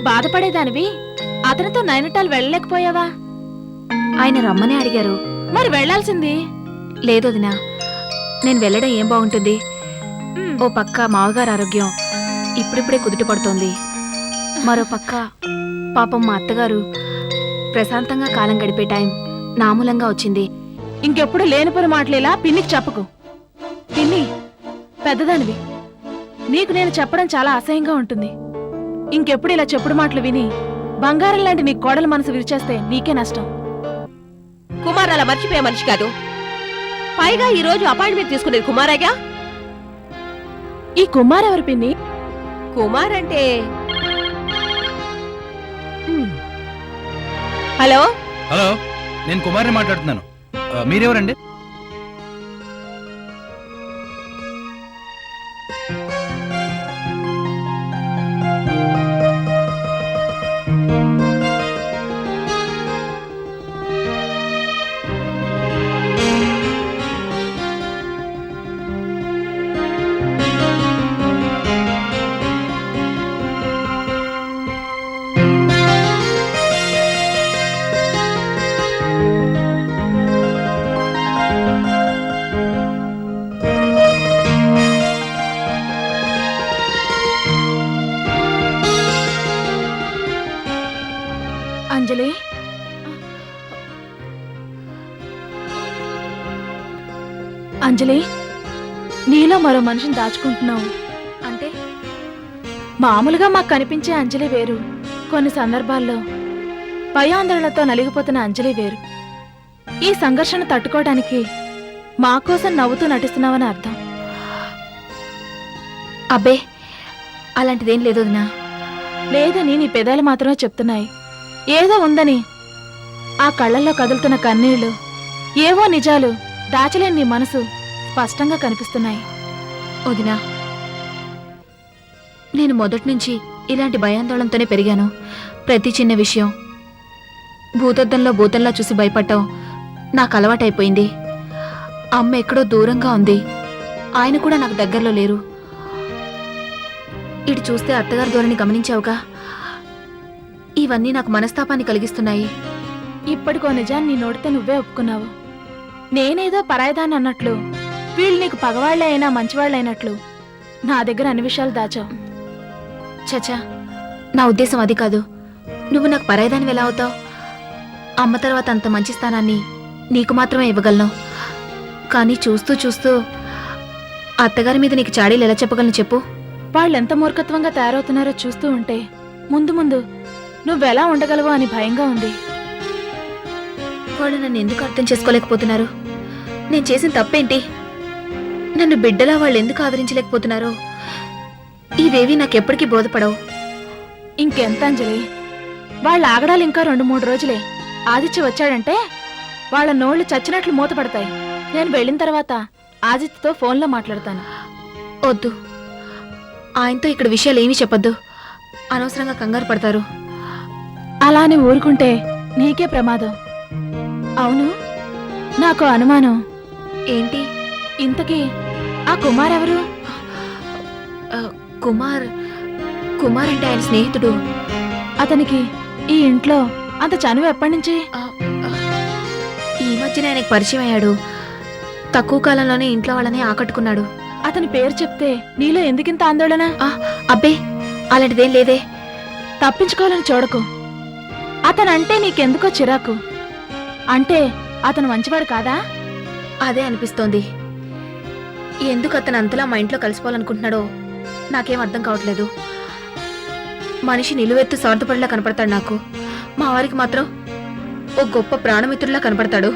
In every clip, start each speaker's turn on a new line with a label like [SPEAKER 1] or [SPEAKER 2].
[SPEAKER 1] మరి బాధపడేదానివి? అతనితో నైనిటాల్ వెళ్ళలేకపోయావా?
[SPEAKER 2] ఆయన రమ్మని అడిగారు.
[SPEAKER 1] మరి వెళ్ళాల్సింది?
[SPEAKER 2] లేదు వదినా నేను వెళ్ళడం ఏం బాగుంటుంది? ఓ పక్క మావగారు ఆరోగ్యం ఇప్పుడిప్పుడే కుదుట పడుతోంది. మరో పక్క పాపం మా అత్తగారు ప్రశాంతంగా కాలం గడిపే టైం నామూలంగా వచ్చింది.
[SPEAKER 1] ఇంకెప్పుడు లేనిపోని మాటలేలా పిన్నికి చెప్పకు. పిన్ని పెద్దదానివి. నీకు నేను చెప్పడం చాలా అసహ్యంగా ఉంటుంది. ఇంకెప్పుడు ఇలా చెప్పుడు మాటలు విని బంగారం లాంటి నీ కోడల మనసు విరిచేస్తే నీకే నష్టం.
[SPEAKER 3] కుమార్ అలా మర్చిపోయే మనిషి కాదు. పైగా ఈ రోజు అపాయింట్మెంట్ తీసుకునేది కుమారేగా
[SPEAKER 1] ఈ కుమార్ ఎవరు పిన్ని?
[SPEAKER 3] కుమార్ అంటే. హలో?
[SPEAKER 4] హలో నేను కుమార్ని మాట్లాడుతున్నాను. మీరెవరండి?
[SPEAKER 1] మరో మనిషిని దాచుకుంటున్నావు.
[SPEAKER 2] అంటే?
[SPEAKER 1] మామూలుగా మాకు కనిపించే అంజలి వేరు. కొన్ని సందర్భాల్లో భయాందోళనతో నలిగిపోతున్న అంజలి వేరు. ఈ సంఘర్షణ తట్టుకోవడానికి మా కోసం నవ్వుతూ నటిస్తున్నావని అర్థం.
[SPEAKER 2] అబ్బే అలాంటిదేం లేదు వదినా.
[SPEAKER 1] లేదని నీ పెదాలు మాత్రమే చెప్తున్నాయి. ఏదో ఉందని ఆ కళ్ళల్లో కదులుతున్న కన్నీళ్ళు ఏవో నిజాలు దాచలేని నీ మనసు స్పష్టంగా కనిపిస్తున్నాయి.
[SPEAKER 2] వదినా నేను మొదటి నుంచి ఇలాంటి భయాందోళనతోనే పెరిగాను. ప్రతి చిన్న విషయం భూతద్దంలో భూతంలా చూసి భయపడటం నాకు అలవాటైపోయింది. అమ్మ ఎక్కడో దూరంగా ఉంది. ఆయన కూడా నాకు దగ్గరలో లేరు. ఇటు చూస్తే అత్తగారి ధోరణి గమనించావుగా. ఇవన్నీ నాకు మనస్తాపాన్ని కలిగిస్తున్నాయి.
[SPEAKER 1] ఇప్పటికో నిజాన్ని నోడితే నువ్వే ఒప్పుకున్నావు. నేనేదో పరాయిదాన్ని అన్నట్లు. వీళ్ళు నీకు పగవాళ్ళే అయినా మంచివాళ్ళైనట్లు. నా దగ్గర అన్ని విషయాలు దాచావు.
[SPEAKER 2] చచా నా ఉద్దేశం అది కాదు. నువ్వు నాకు పరాయిదాన్ని ఎలా అవుతావు? అమ్మ తర్వాత అంత మంచి స్థానాన్ని నీకు మాత్రమే ఇవ్వగలను. కానీ చూస్తూ చూస్తూ అత్తగారి మీద నీకు చాడీలు ఎలా చెప్పగలను చెప్పు?
[SPEAKER 1] వాళ్ళెంత మూర్ఖత్వంగా తయారవుతున్నారో చూస్తూ ఉంటే ముందు ముందు నువ్వెలా ఉండగలవో అని భయంగా ఉంది.
[SPEAKER 2] వాళ్ళు నన్ను ఎందుకు అర్థం చేసుకోలేకపోతున్నారు? నేను చేసిన తప్పేంటి? నన్ను బిడ్డలా వాళ్ళు ఎందుకు ఆదరించలేకపోతున్నారో? ఇవేవి నాకెప్పటికీ బోధపడవు.
[SPEAKER 1] ఇంకెంత అంజలి వాళ్ళ ఆగడాలు ఇంకా రెండు మూడు రోజులే. ఆదిత్య వచ్చాడంటే వాళ్ళ నోళ్ళు చచ్చినట్లు మూతపడతాయి. నేను వెళ్ళిన తర్వాత ఆదిత్యతో ఫోన్లో మాట్లాడతాను.
[SPEAKER 2] వద్దు. ఆయనతో ఇక్కడ విషయాలు ఏమీ చెప్పొద్దు. అనవసరంగా కంగారు పడతారు.
[SPEAKER 1] అలా అని ఊరుకుంటే నీకే ప్రమాదం. అవును? నాకు అనుమానం.
[SPEAKER 2] ఏంటి?
[SPEAKER 1] ఇంతకీ ఆ కుమార్ ఎవరు
[SPEAKER 2] కుమార్ కుమార్ అంటే ఆయన స్నేహితుడు.
[SPEAKER 1] అతనికి ఈ ఇంట్లో అంత చనువు ఎప్పటి నుంచి?
[SPEAKER 2] ఈ మధ్యన ఆయనకు పరిచయం అయ్యాడు. తక్కువ కాలంలోనే ఇంట్లో వాళ్ళని ఆకట్టుకున్నాడు.
[SPEAKER 1] అతని పేరు చెప్తే నీలో ఎందుకింత ఆందోళన?
[SPEAKER 2] అబ్బే అలాంటిదేం లేదే.
[SPEAKER 1] తప్పించుకోవాలని చూడకు. అతనంటే నీకెందుకో చిరాకు. అంటే అతను మంచివాడు కాదా?
[SPEAKER 2] అదే అనిపిస్తోంది. ఎందుకు అతను అంతలా మా ఇంట్లో కలిసిపోవాలనుకుంటున్నాడో నాకేం అర్థం కావట్లేదు. మనిషి నిలువెత్తు స్వార్థపడిలా కనపడతాడు నాకు. మా వారికి మాత్రం ఓ గొప్ప ప్రాణమిత్రులా కనపడతాడు.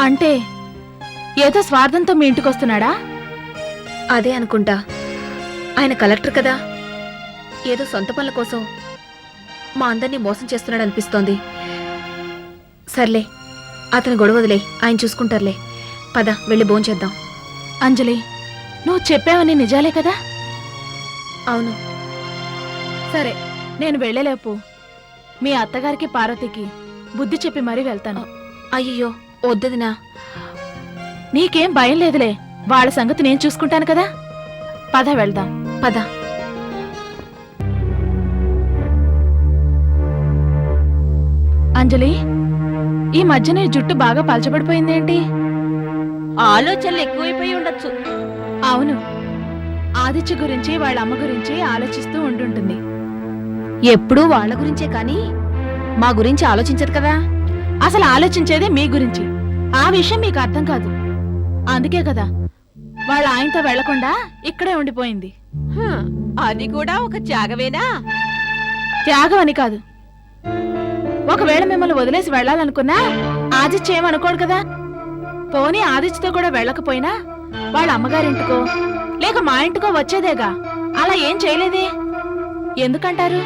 [SPEAKER 1] అంటే ఏదో స్వార్థంతో మీ ఇంటికి వస్తున్నాడా?
[SPEAKER 2] అదే అనుకుంటా. ఆయన కలెక్టర్ కదా. ఏదో సొంత పనుల కోసం మా అందరినీ మోసం చేస్తున్నాడు అనిపిస్తోంది. సర్లే అతని గొడవదిలే ఆయన చూసుకుంటారులే. పద వెళ్ళి భోంచేద్దాం.
[SPEAKER 1] అంజలి నువ్వు చెప్పావని నిజాలే కదా?
[SPEAKER 2] అవును.
[SPEAKER 1] సరే నేను వెళ్ళలేపు మీ అత్తగారికి పార్వతికి బుద్ధి చెప్పి మరీ వెళ్తాను.
[SPEAKER 2] అయ్యో వద్దదినా.
[SPEAKER 1] నీకేం భయం లేదులే. వాళ్ళ సంగతి నేను చూసుకుంటాను కదా? పద వెళ్దాం.
[SPEAKER 2] పద.
[SPEAKER 1] అంజలి ఈ మధ్య నీ జుట్టు బాగా పలచబడిపోయిందేంటి?
[SPEAKER 3] ఆలోచనలు ఎక్కువైపోయి ఉండొచ్చు.
[SPEAKER 1] అవును. ఆదిత్య గురించి వాళ్ళ అమ్మ గురించి ఆలోచిస్తూ ఉండుంటుంది.
[SPEAKER 2] ఎప్పుడూ వాళ్ళ గురించే కానీ మా గురించి ఆలోచించదు కదా?
[SPEAKER 1] అసలు ఆలోచించేదే మీ గురించి. ఆ విషయం మీకు అర్థం కాదు. అందుకే కదా వాళ్ళ ఆయనతో వెళ్ళకుండా ఇక్కడే ఉండిపోయింది.
[SPEAKER 3] హ, అది కూడా ఒక త్యాగమేనా?
[SPEAKER 1] త్యాగం అని కాదు. ఒకవేళ మిమ్మల్ని వదిలేసి వెళ్ళాలనుకున్నా ఆదిత్య ఏమనుకోడు కదా? పోనీ ఆదిత్యతో కూడా వెళ్ళకపోయినా వాళ్ళ అమ్మగారింటికో లేక మా ఇంటికో వచ్చేదేగా? అలా ఏం చేయలేదే? ఎందుకంటారు?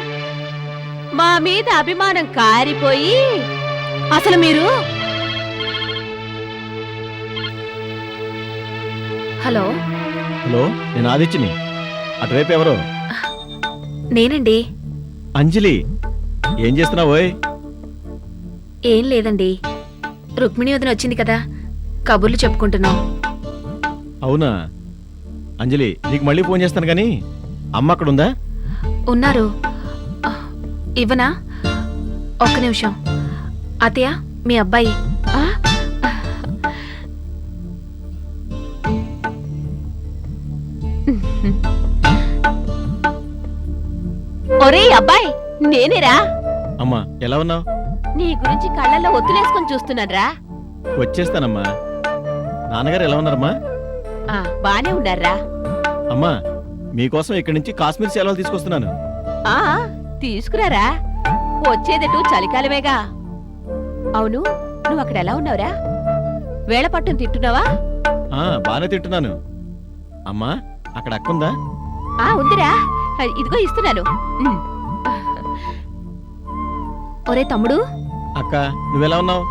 [SPEAKER 3] మా మీద అభిమానం కారిపోయి.
[SPEAKER 1] అసలు మీరు?
[SPEAKER 2] హలో?
[SPEAKER 5] హలో నేను ఆదిత్యని. అటువైపు ఎవరు?
[SPEAKER 2] నేనండి.
[SPEAKER 5] అంజలి ఏం చేస్తున్నావోయ్?
[SPEAKER 2] ఏం లేదండి. రుక్మిణి వదిన వచ్చింది కదా. కబుర్లు చెప్పుకుంటున్నాం.
[SPEAKER 5] అవునా? అంజలి నీకు మళ్ళీ ఫోన్ చేస్తాను కానీ అమ్మ అక్కడ ఉందా
[SPEAKER 2] ఉన్నారు. ఆ, ఇవ్వనా? ఒక్క నిమిషం. అతయ్య మీ అబ్బాయి.
[SPEAKER 3] ఆ? ఒరేయ్ అబ్బాయి నేనేరా?
[SPEAKER 5] అమ్మా ఎలా ఉన్నావు?
[SPEAKER 3] నీ గురించి కళ్ళల్లో ఒత్తులేసుకొని చూస్తున్నానరా.
[SPEAKER 5] వచ్చేస్తానమ్మా. నాన్నగారు ఎలా ఉన్నారమ్మా?
[SPEAKER 3] ఆ, బానే ఉన్నారా?
[SPEAKER 5] అమ్మా మీకోసం ఇక్కడి నుంచి కాశ్మీర్ సెలవులు తీసుకొస్తున్నాను.
[SPEAKER 3] ఆ తీసుకురారా? వచ్చేదటు చలికాలమేగా. అవును నువ్వు అక్కడ ఎలా ఉన్నావురా? వేళ పట్టును తింటున్నావా?
[SPEAKER 5] ఆ బాగానే తింటున్నాను. అమ్మా అక్కడ అక్కుందా
[SPEAKER 3] ఆ ఉందిరా. ఆ, ఇదిగో ఇస్తున్నాను. ఉమ్.
[SPEAKER 2] ఒరే తమ్ముడు.
[SPEAKER 5] అక్క నువ్వెలా ఉన్నావు?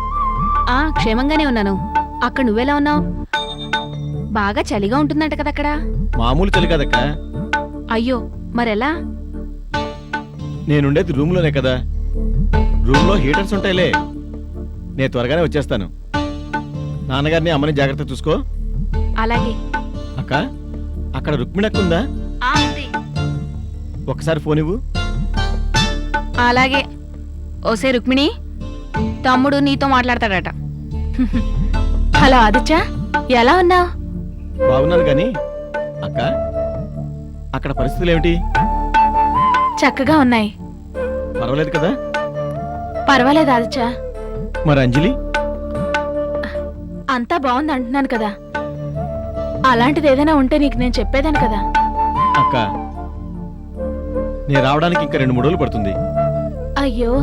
[SPEAKER 2] ఆ క్షేమంగానే ఉన్నాను. అక్కడ నువ్వెలా ఉన్నావు? బాగా చలిగా ఉంటుందంట కదా అక్కడ.
[SPEAKER 5] మామూలు చలి కదక్క.
[SPEAKER 2] అయ్యో మరెలా?
[SPEAKER 5] నేనుండేది రూమ్లోనే కదా. రూమ్లో హీటర్స్ ఉంటాయిలే. నేను త్వరగానే వచ్చేస్తాను. నాన్నగారిని అమ్మని జాగ్రత్త చూసుకో.
[SPEAKER 2] అలాగే.
[SPEAKER 5] అక్క అక్కడ రుక్మిణి అక్క ఉందా?
[SPEAKER 2] ఆ ఉంది.
[SPEAKER 5] ఒకసారి ఫోన్ ఇవ్వు.
[SPEAKER 2] అలాగే. ఓసే రుక్మిణి తమ్ముడు నీతో మాట్లాడతాడట.
[SPEAKER 1] హలో ఆదిత్య ఎలా ఉన్నావు?
[SPEAKER 5] బాగున్నాను కానీ అక్క అక్కడ పరిస్థితులు ఏమిటి?
[SPEAKER 1] చక్కగా ఉన్నాయి.
[SPEAKER 5] పర్వాలేదు కదా?
[SPEAKER 1] పర్వాలేదు ఆదిత్య.
[SPEAKER 5] మరి అంజలి?
[SPEAKER 1] అంతా బాగుంది అంటున్నాను కదా. అలాంటిది ఏదైనా ఉంటే నీకు నేను చెప్పేదాను కదా.
[SPEAKER 5] అక్క నేను రావడానికి ఇంకా రెండు మూడు రోజులు పడుతుంది.
[SPEAKER 1] అయ్యో.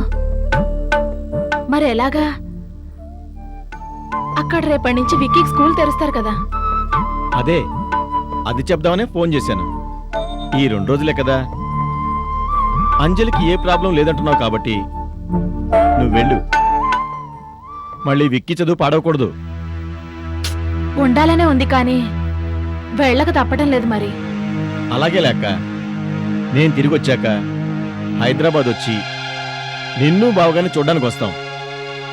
[SPEAKER 1] మరి ఎలాగా? అక్కడ రేపటి నుంచి విక్కీకి స్కూల్ తెరుస్తారు కదా.
[SPEAKER 5] అదే అది చెప్దామనే ఫోన్ చేశాను. ఈ రెండు రోజులే కదా. అంజలికి ఏ ప్రాబ్లం లేదంటున్నావు కాబట్టి నువ్వు వెళ్ళు. మళ్ళీ విక్కి చదువు పాడవకూడదు.
[SPEAKER 1] ఉండాలనే ఉంది కానీ వెళ్ళక తప్పడం లేదు మరి.
[SPEAKER 5] అలాగే లేక నేను తిరిగి వచ్చాక హైదరాబాద్ వచ్చి నిన్ను బావగానే చూడడానికి వస్తాం.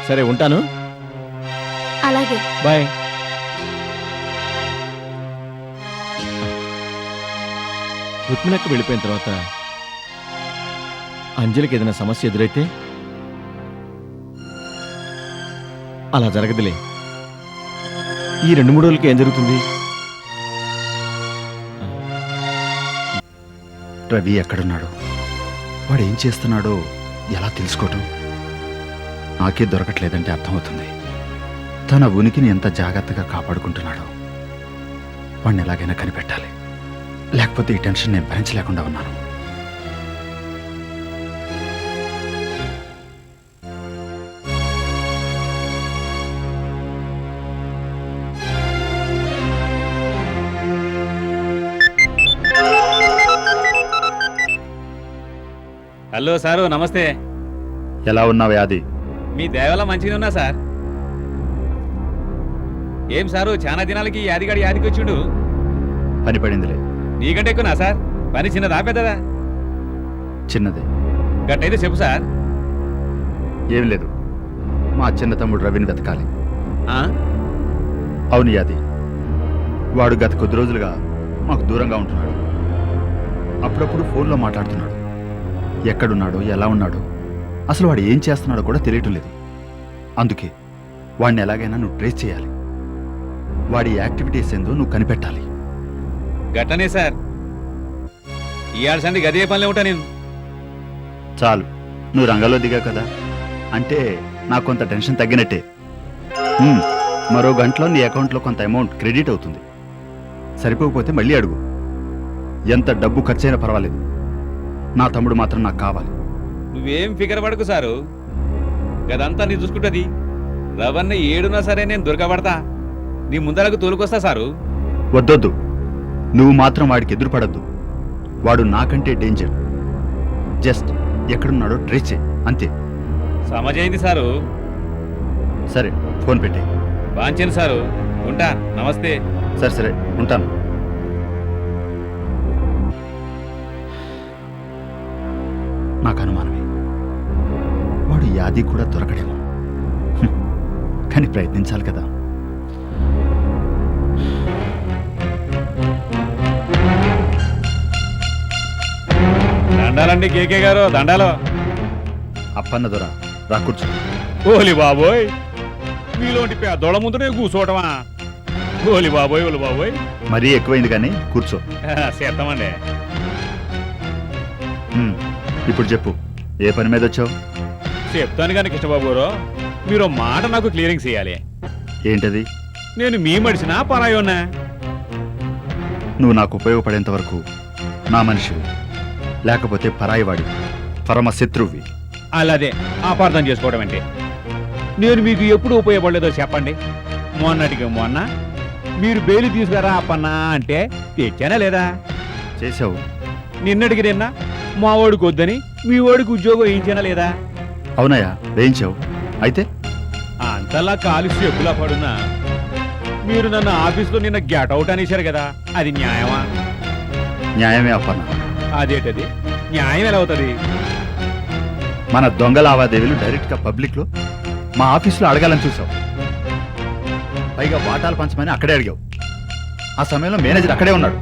[SPEAKER 5] సరే ఉంటాను?
[SPEAKER 1] అలాగే.
[SPEAKER 5] బాయ్. రుక్మిణక్క వెళ్ళిపోయిన తర్వాత అంజలికి ఏదైనా సమస్య ఎదురైతే అలా జరగదులే. ఈ రెండు మూడు రోజులకి ఏం జరుగుతుంది?
[SPEAKER 6] రవి ఎక్కడున్నాడు? వాడు ఏం చేస్తున్నాడో ఎలా తెలుసుకోవటం? నాకే దొరకట్లేదంటే అర్థమవుతుంది. తన ఉనికిని ఎంత జాగ్రత్తగా కాపాడుకుంటున్నాడో వాడిని ఎలాగైనా కనిపెట్టాలి. లేకపోతే ఈ టెన్షన్ నేను భరించలేకుండా ఉన్నాను.
[SPEAKER 7] హలో సారు నమస్తే.
[SPEAKER 6] ఎలా ఉన్నావు యాది?
[SPEAKER 7] మీ దేవల మంచిగా ఉన్నా సార్. ఏం సారు? చాలా దినాలకి యాదిగాడి యాదికి వచ్చిండు.
[SPEAKER 6] పని పడిందిలే.
[SPEAKER 7] నీకంటే ఎక్కువనా సార్? పని చిన్నదా పెద్దదా
[SPEAKER 6] చిన్నదే.
[SPEAKER 7] గట్టయితే చెప్పు సార్.
[SPEAKER 6] ఏం లేదు. మా చిన్న తమ్ముడు రవిని వెతకాలి.
[SPEAKER 7] ఆ?
[SPEAKER 6] అవును యాది. వాడు గత కొద్ది రోజులుగా మాకు దూరంగా ఉంటున్నాడు. అప్పుడప్పుడు ఫోన్లో మాట్లాడుతున్నాడు. ఎక్కడున్నాడో? ఎలా ఉన్నాడో? అసలు వాడు ఏం చేస్తున్నాడో కూడా తెలియటం లేదు. అందుకే వాడిని ఎలాగైనా నువ్వు ట్రేస్ చేయాలి. వాడి యాక్టివిటీస్ ఏందో నువ్వు కనిపెట్టాలి.
[SPEAKER 7] గట్టనే సార్. ఈ ఆడసండి గదే పనిలో ఉంటా నేను.
[SPEAKER 6] చాలు. నువ్వు రంగంలో దిగావు కదా. అంటే నాకు కొంత టెన్షన్ తగ్గినట్టే. మరో గంటలో నీ అకౌంట్లో కొంత అమౌంట్ క్రెడిట్ అవుతుంది. సరిపోకపోతే మళ్ళీ అడుగు. ఎంత డబ్బు ఖర్చైనా పర్వాలేదు. నా తమ్ముడు మాత్రం నాకు కావాలి.
[SPEAKER 7] నువ్వేం ఫికర్ పడకు సారు. గదంతా నీ చూసుకుంటది. రవన్న ఏడున్నా సరే నేను దొరకబడతా. నీ ముందరకు తోలుకొస్తా సారు.
[SPEAKER 6] వద్దొద్దు. నువ్వు మాత్రం వాడికి ఎదురుపడద్దు. వాడు నాకంటే డేంజర్. జస్ట్ ఎక్కడున్నాడో ట్రేస్ చేయి. అంతే.
[SPEAKER 7] సమజైంది సారు.
[SPEAKER 6] సరే ఫోన్ పెట్టే.
[SPEAKER 7] వాంచను సారు. ఉంటా. నమస్తే.
[SPEAKER 6] సరే సరే. ఉంటాను. నాకు అనుమానమే. వాడు యాది కూడా దొరకడేమో. కానీ ప్రయత్నించాలి కదా.
[SPEAKER 7] దండాలండి కేకే గారు దండాలు.
[SPEAKER 6] అప్పన్న దొర రా కూర్చో.
[SPEAKER 7] ఓలి బాబోయ్. మీలోంటి పెద్దోళ్ళ ముందునే కూర్చోవటమా? ఓలి బాబోయ్ ఓలి బాబోయ్.
[SPEAKER 6] మరీ ఎక్కువైంది కానీ కూర్చో. హ్మ్. ఇప్పుడు చెప్పు ఏ పని మీద వచ్చావు?
[SPEAKER 7] చెప్తాను కానీ కృష్ణబాబు గారు మీరు మాట నాకు క్లియరింగ్ చేయాలి.
[SPEAKER 6] ఏంటది?
[SPEAKER 7] నేను మీ మడిసినా పరాయోనా?
[SPEAKER 6] నువ్వు నాకు ఉపయోగపడేంత వరకు నా మనిషివి. లేకపోతే పరాయివాడి పరమ శత్రువి.
[SPEAKER 7] అలాదే అపార్థం చేసుకోవడం అంటే నేను మీకు ఎప్పుడు ఉపయోగపడలేదో చెప్పండి. మొన్నటికి మొన్న మీరు బెయిల్ తీసుకురా అప్పన్నా అంటే తెచ్చానా లేదా?
[SPEAKER 6] చేసావు
[SPEAKER 7] నిన్నటికి నిన్న మా వాడికి వద్దని మీ వాడికి ఉద్యోగం వేయించానా లేదా?
[SPEAKER 6] అవునయ్యా వేయించావు. అయితే?
[SPEAKER 7] అంతలా కాలు చెప్పులా పడున్నా. మీరు నన్ను ఆఫీస్లో నిన్న గెట్ అవుట్ అనేశారు కదా అది న్యాయమా?
[SPEAKER 6] న్యాయమే అప్పన్న.
[SPEAKER 7] అదేటది? న్యాయం ఎలా అవుతుంది
[SPEAKER 6] మన దొంగ లావాదేవీలు డైరెక్ట్గా పబ్లిక్లో మా ఆఫీసులో అడగాలని చూసావు. పైగా వాటాలు పంచమని అక్కడే అడిగావు. ఆ సమయంలో మేనేజర్ అక్కడే ఉన్నాడు.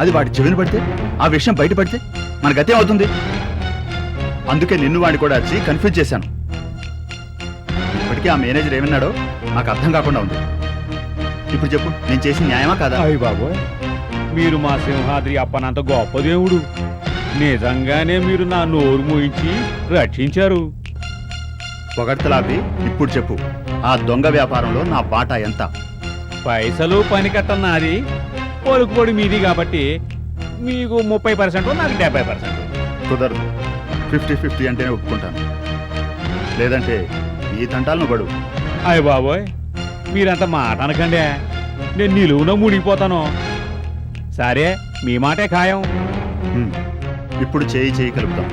[SPEAKER 6] అది వాడి చెవిని పడితే ఆ విషయం బయటపడితే మన గతే అవుతుంది అందుకే నిన్ను వాడిని కూడా వచ్చి కన్ఫ్యూజ్ చేశాను. ఇప్పటికీ ఆ మేనేజర్ ఏమన్నాడో నాకు అర్థం కాకుండా ఉంది. ఇప్పుడు చెప్పు నేను చేసిన న్యాయమా కాదా?
[SPEAKER 7] అయ్య బాబోయ్. మీరు మా సింహాద్రి అప్పనంత గొప్ప దేవుడు. నిజంగానే మీరు నా నోరు మూయించి రక్షించారు.
[SPEAKER 6] పొగడ్తలాపి ఇప్పుడు చెప్పు ఆ దొంగ వ్యాపారంలో నా బాటా ఎంత?
[SPEAKER 7] పైసలు పని కట్టన్నది పొలుకుబడి మీది కాబట్టి మీకు ముప్పై పర్సెంట్ నాకు డెబ్బై పర్సెంట్.
[SPEAKER 6] కుదరదు. ఫిఫ్టీ ఫిఫ్టీ అంటేనే ఒప్పుకుంటాను. లేదంటే ఈ తంటాలను పడు.
[SPEAKER 7] అయ్య బాబోయ్ మీరంత మాట అనకండి. నేను నిలువున మునిగిపోతాను. సరే మీ మాటే ఖాయం.
[SPEAKER 6] ఇప్పుడు చేయి చేయి కలుపుతాం.